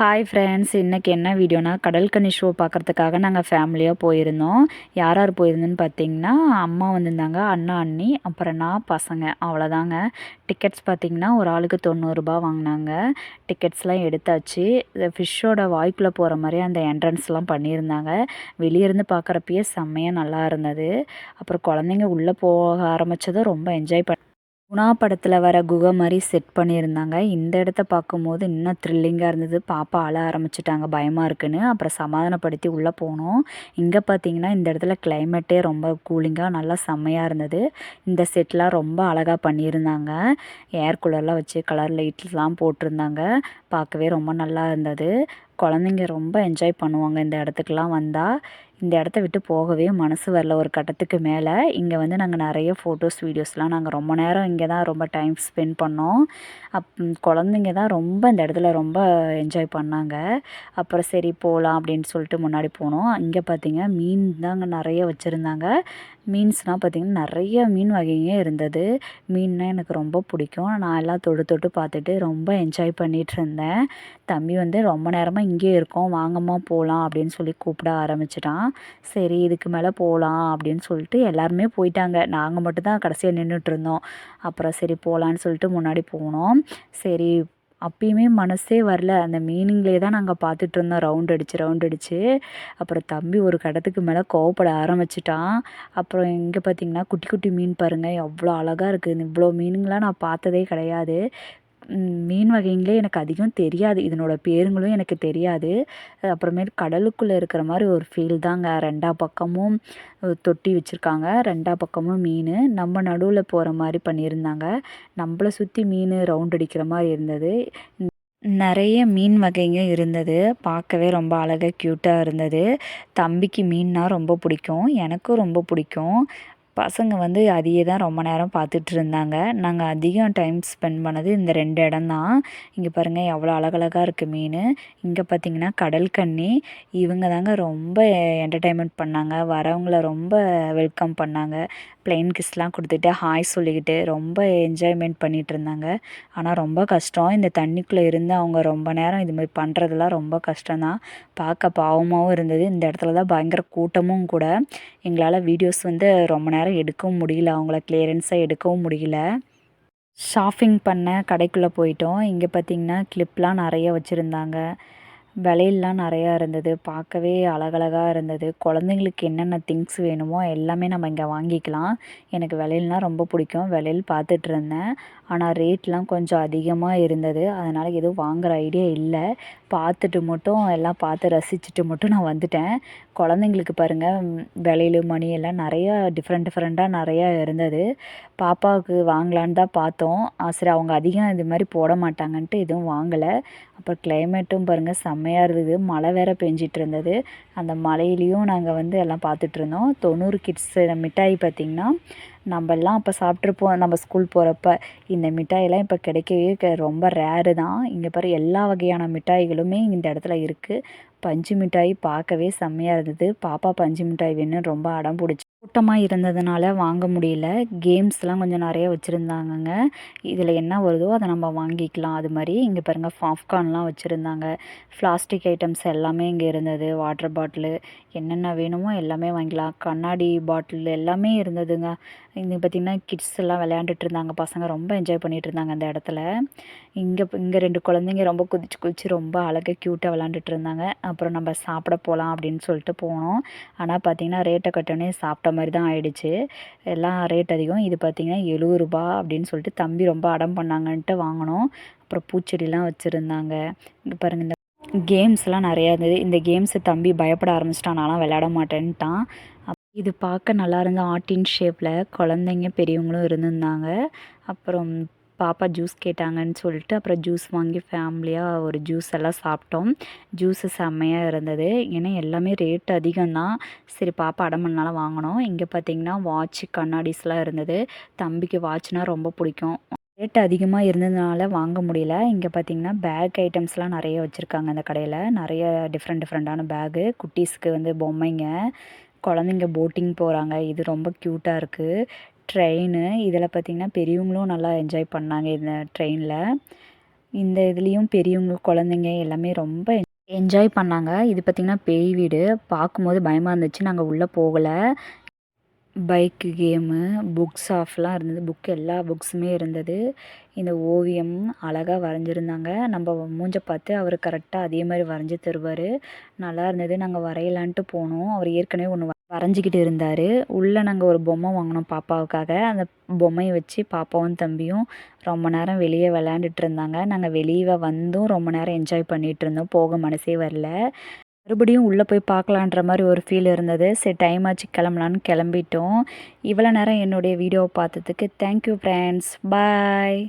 Hi friends இன்றைக்கி என்ன வீடியோனா கடல்கனி show பார்க்குறதுக்காக நாங்கள் ஃபேமிலியாக போயிருந்தோம். யார் யார் போயிருந்தோன்னு பார்த்தீங்கன்னா அம்மா வந்திருந்தாங்க அண்ணா அண்ணி அப்புறம் நான் பசங்க அவ்வளோதாங்க டிக்கெட்ஸ் பார்த்திங்கன்னா ஒரு ஆளுக்கு தொண்ணூறுரூபா வாங்கினாங்க. டிக்கெட்ஸ்லாம் எடுத்தாச்சு. ஃபிஷ்ஷோட வாய்க்குள்ளே போகிற மாதிரி அந்த என்ட்ரன்ஸ்லாம் பண்ணியிருந்தாங்க. வெளியே இருந்து பார்க்குறப்பயே செம்மையாக நல்லா இருந்தது. அப்புறம் குழந்தைங்க உள்ளே போக ஆரம்பித்ததும் ரொம்ப என்ஜாய் பண்ண குணா படத்தில் வர குகை மாதிரி செட் பண்ணியிருந்தாங்க. இந்த இடத்த பார்க்கும்போது இன்னும் த்ரில்லிங்காக இருந்தது. பாப்பா அழ ஆரம்பிச்சிட்டாங்க. பயமாக இருக்குன்னு. அப்புறம் சமாதானப்படுத்தி உள்ளே போனோம். இங்கே பார்த்தீங்கன்னா இந்த இடத்துல கிளைமேட்டே ரொம்ப கூலிங்காக நல்லா செம்மையாக இருந்தது. இந்த செட்லாம் ரொம்ப அழகாக பண்ணியிருந்தாங்க. ஏர் கூலர்லாம் வச்சு கலர் லைட்லாம் போட்டிருந்தாங்க. பார்க்கவே ரொம்ப நல்லா இருந்தது. குழந்தைங்க ரொம்ப என்ஜாய் பண்ணுவாங்க. இந்த இடத்துக்குலாம் வந்தால் இந்த இடத்த விட்டு போகவே மனசு வரல ஒரு கட்டத்துக்கு மேலே. இங்கே வந்து நாங்கள் நிறைய ஃபோட்டோஸ் வீடியோஸ்லாம் நாங்கள் ரொம்ப நேரம் இங்கே தான் ரொம்ப டைம் ஸ்பெண்ட் பண்ணோம். அப் குழந்தைங்க தான் ரொம்ப இந்த இடத்துல ரொம்ப என்ஜாய் பண்ணாங்க. அப்புறம் சரி போகலாம் அப்படின்னு சொல்லிட்டு முன்னாடி போனோம். இங்கே பார்த்தீங்க மீன் தாங்க நிறைய வச்சுருந்தாங்க. மீன்ஸ்னால் பார்த்திங்கன்னா நிறைய மீன் வகைங்க இருந்தது. மீன்னால் எனக்கு ரொம்ப பிடிக்கும். நான் எல்லாம் தொட்டு தொட்டு பார்த்துட்டு ரொம்ப என்ஜாய் பண்ணிகிட்டு இருந்தேன். தம்பி வந்து ரொம்ப நேரமாக இங்கேயே இருக்கோம். வாங்கம்மா போகலாம் அப்படின்னு சொல்லி கூப்பிட ஆரம்பிச்சிட்டான். சரி இதுக்கு மேலே போகலாம் அப்படின்னு சொல்லிட்டு எல்லாருமே போயிட்டாங்க. நாங்கள் மட்டும்தான் கடைசியாக நின்றுட்டு இருந்தோம். அப்புறம் சரி போகலான்னு சொல்லிட்டு முன்னாடி போனோம். சரி அப்பயுமே மனசே வரல. அந்த மீனிங்லேயே தான் நாங்கள் பார்த்துட்ருந்தோம் ரவுண்ட் அடித்து ரவுண்ட் அடித்து அப்புறம் தம்பி ஒரு கடத்துக்கு மேலே கோவப்பட ஆரம்பிச்சிட்டான். அப்புறம் இங்கே பார்த்திங்கன்னா குட்டி குட்டி மீன் பாருங்கள் எவ்வளோ அழகாக இருக்குது இவ்வளோ மீனுங்களாம் நான் பார்த்ததே கிடையாது. மீன் வகைங்களே எனக்கு அதிகம் தெரியாது. இதனோட பேருங்களும் எனக்கு தெரியாது. அப்புறமேட்டு கடலுக்குள்ளே இருக்கிற மாதிரி ஒரு ஃபீல் தாங்க. ரெண்டா பக்கமும் தொட்டி வச்சுருக்காங்க. ரெண்டா பக்கமும் மீன். நம்ம நடுவில் போகிற மாதிரி பண்ணியிருந்தாங்க. நம்மளை சுற்றி மீன் ரவுண்ட் அடிக்கிற மாதிரி இருந்தது. நிறைய மீன் வகைங்க இருந்தது. பார்க்கவே ரொம்ப அழகாக க்யூட்டாக இருந்தது. தம்பிக்கு மீன்னா ரொம்ப பிடிக்கும். எனக்கும் ரொம்ப பிடிக்கும். பசங்க வந்து அதையே தான் ரொம்ப நேரம் பார்த்துட்டு இருந்தாங்க. நாங்கள் அதிகம் டைம் ஸ்பெண்ட் பண்ணது இந்த ரெண்டு இடம் தான். இங்கே பாருங்கள் எவ்வளோ அழகழகாக இருக்குது மீன். இங்கே பார்த்தீங்கன்னா கடல் கண்ணி. இவங்க தாங்க ரொம்ப என்டர்டைன்மெண்ட் பண்ணாங்க. வரவங்கள ரொம்ப வெல்கம் பண்ணாங்க. ப்ளைன் கிஸ்லாம் கொடுத்துட்டு ஹாய் சொல்லிக்கிட்டு ரொம்ப என்ஜாய்மெண்ட் பண்ணிகிட்டு இருந்தாங்க. ஆனால் ரொம்ப கஷ்டம். இந்த தண்ணிக்குள்ளே இருந்து அவங்க ரொம்ப நேரம் இது மாதிரி பண்ணுறதுலாம் ரொம்ப கஷ்டம்தான் பார்க்க பாவமாகவும் இருந்தது. இந்த இடத்துல தான் பயங்கர கூட்டமும் கூட. எங்களால் வீடியோஸ் வந்து ரொம்ப நேரம் எடுக்கவும் முடியல. அவங்கள கிளியரன்ஸாக எடுக்கவும் முடியல. ஷாப்பிங் பண்ண கடைக்குள்ளே போயிட்டோம். இங்கே பார்த்திங்கன்னா கிளிப்லாம் நிறைய வச்சுருந்தாங்க. விலையெல்லாம் நிறையா இருந்தது. பார்க்கவே அழகழகாக இருந்தது. குழந்தைங்களுக்கு என்னென்ன திங்ஸ் வேணுமோ எல்லாமே நம்ம இங்கே வாங்கிக்கலாம். எனக்கு விலையெல்லாம் ரொம்ப பிடிக்கும். விலையில் பார்த்துட்ருந்தேன் ஆனால் ரேட்லாம் கொஞ்சம் அதிகமாக இருந்தது. அதனால் எதுவும் வாங்குகிற ஐடியா இல்லை. பார்த்துட்டு மட்டும் எல்லாம் பார்த்து ரசிச்சுட்டு மட்டும் நான் வந்துட்டேன். குழந்தைங்களுக்கு பாருங்கள் விலையில் மணி எல்லாம் நிறையா டிஃப்ரெண்ட் டிஃப்ரெண்ட்டாக நிறையா இருந்தது. பாப்பாவுக்கு வாங்கலான்னு தான் பார்த்தோம். சரி அவங்க அதிகம் இது மாதிரி போட மாட்டாங்கன்ட்டு எதுவும் வாங்கலை. அப்புறம் கிளைமேட்டும் பாருங்கள் செம்மையாக இருந்தது. மழை வேறு பெஞ்சிட்டு இருந்தது. அந்த மழையிலையும் நாங்கள் வந்து எல்லாம் பார்த்துட்ருந்தோம் தொண்ணூறு கிட்ஸ் மிட்டாய் பார்த்திங்கன்னா நம்மெல்லாம் அப்போ சாப்பிட்ருப்போம் நம்ம ஸ்கூல் போகிறப்ப இந்த மிட்டாயெல்லாம் இப்போ கிடைக்கவே ரொம்ப ரேரு தான். இங்கே பாரு எல்லா வகையான மிட்டாய்களுமே இந்த இடத்துல இருக்குது பஞ்சு மிட்டாய் பார்க்கவே செம்மையாக இருந்தது. பாப்பா பஞ்சு மிட்டாய் வேணும்னு ரொம்ப அடம் பிடிச்சி கூட்டமாக இருந்ததுனால வாங்க முடியல. கேம்ஸ்லாம் கொஞ்சம் நிறைய வச்சுருந்தாங்கங்க. இதில் என்ன வருதோ அதை நம்ம வாங்கிக்கலாம். அது மாதிரி இங்கே பாருங்கள் பாப்கார்ன்லாம் வச்சுருந்தாங்க. பிளாஸ்டிக் ஐட்டம்ஸ் எல்லாமே இங்கே இருந்தது. வாட்டர் பாட்டிலு என்னென்ன வேணுமோ எல்லாமே வாங்கிக்கலாம். கண்ணாடி பாட்டில் எல்லாமே இருந்ததுங்க. இங்கே பார்த்திங்கன்னா கிட்ஸ் எல்லாம் விளையாண்டுட்டு இருந்தாங்க. பசங்க ரொம்ப என்ஜாய் பண்ணிகிட்டு இருந்தாங்க அந்த இடத்துல. இங்கே இங்கே ரெண்டு குழந்தைங்க ரொம்ப குதிச்சு குதிச்சு ரொம்ப அழகாக க்யூட்டாக விளாண்டுட்டு இருந்தாங்க. அப்புறம் நம்ம சாப்பிட போகலாம் அப்படின்னு சொல்லிட்டு போனோம். ஆனால் பார்த்திங்கன்னா ரேட்டை கட்டணே போட்ட மாதிரி தான் ஆயிடுச்சு. எல்லாம் ரேட் அதிகம். இது பார்த்திங்கன்னா எழுபது ரூபா அப்படின்னு சொல்லிட்டு தம்பி ரொம்ப அடம் பண்ணாங்கன்ட்டு வாங்கினோம். அப்புறம் பூச்செடிலாம் வச்சுருந்தாங்க. இங்கே பாருங்கள் இந்த கேம்ஸ்லாம் நிறையா இருந்தது. இந்த கேம்ஸை தம்பி பயப்பட ஆரம்பிச்சிட்டான். நான்லாம் விளையாட மாட்டேன்ட்டான். இது பார்க்க நல்லா இருந்த ஆர்டின் ஷேப்பில் குழந்தைங்க பெரியவங்களும் இருந்திருந்தாங்க. அப்புறம் பாப்பா ஜூஸ் கேட்டாங்கன்னு சொல்லிட்டு அப்புறம் ஜூஸ் வாங்கி ஃபேமிலியாக ஒரு ஜூஸ் எல்லாம் சாப்பிட்டோம். ஜூஸு செம்மையாக இருந்தது. ஏன்னா எல்லாமே ரேட் அதிகம்தான். சரி பாப்பா அடமன்னால வாங்கினோம். இங்கே பார்த்திங்கன்னா வாட்ச் கண்ணாடிஸ்லாம் இருந்தது. தம்பிக்கு வாட்ச்னால் ரொம்ப பிடிக்கும். ரேட் அதிகமாக இருந்ததுனால வாங்க முடியல. இங்கே பார்த்தீங்கன்னா பேக் ஐட்டம்ஸ்லாம் நிறைய வச்சுருக்காங்க அந்த கடையில். நிறைய டிஃப்ரெண்ட் டிஃப்ரெண்ட்டான பேகு குட்டீஸ்க்கு வந்து பொம்மைங்க. குழந்தைங்க போட்டிங் போகிறாங்க இது ரொம்ப க்யூட்டாக இருக்குது ட்ரெயினு இதில் பார்த்திங்கன்னா பெரியவங்களும் நல்லா என்ஜாய் பண்ணாங்க இந்த ட்ரெயினில் இந்த இதுலேயும் பெரியவங்க குழந்தைங்க எல்லாமே ரொம்ப என்ஜாய் பண்ணாங்க. இது பார்த்திங்கன்னா பேய் வீடு. பார்க்கும்போது பயமாக இருந்துச்சு. நாங்கள் உள்ளே போகலை. பைக்கு கேமு புக்ஸ் ஆஃப்லாம் இருந்தது. புக் எல்லா புக்ஸுமே இருந்தது. இந்த ஓவியம் அழகாக வரைஞ்சிருந்தாங்க. நம்ம மூஞ்ச பார்த்து அவர் கரெக்டாக அதே மாதிரி வரைஞ்சி தருவார். நல்லா இருந்தது. நாங்கள் வரையலான்ட்டு போனோம். அவர் ஏற்கனவே ஒன்று வரைஞ்சிக்கிட்டு இருந்தார். உள்ளே நாங்கள் ஒரு பொம்மை வாங்கினோம் பாப்பாவுக்காக. அந்த பொம்மையை வச்சு பாப்பாவும் தம்பியும் ரொம்ப நேரம் வெளியே விளையாண்டுட்டு இருந்தாங்க. நாங்கள் வெளியே வந்தும் ரொம்ப நேரம் என்ஜாய் பண்ணிகிட்டு இருந்தோம். போக மனசே வரல. மறுபடியும் உள்ளே போய் பார்க்கலான்ற மாதிரி ஒரு ஃபீல் இருந்தது. சரி டைம் ஆச்சு கிளம்பலான்னு கிளம்பிட்டோம். இவ்வளோ நேரம் என்னுடைய வீடியோவை பார்த்ததுக்கு தேங்க்யூ ஃப்ரெண்ட்ஸ் பாய்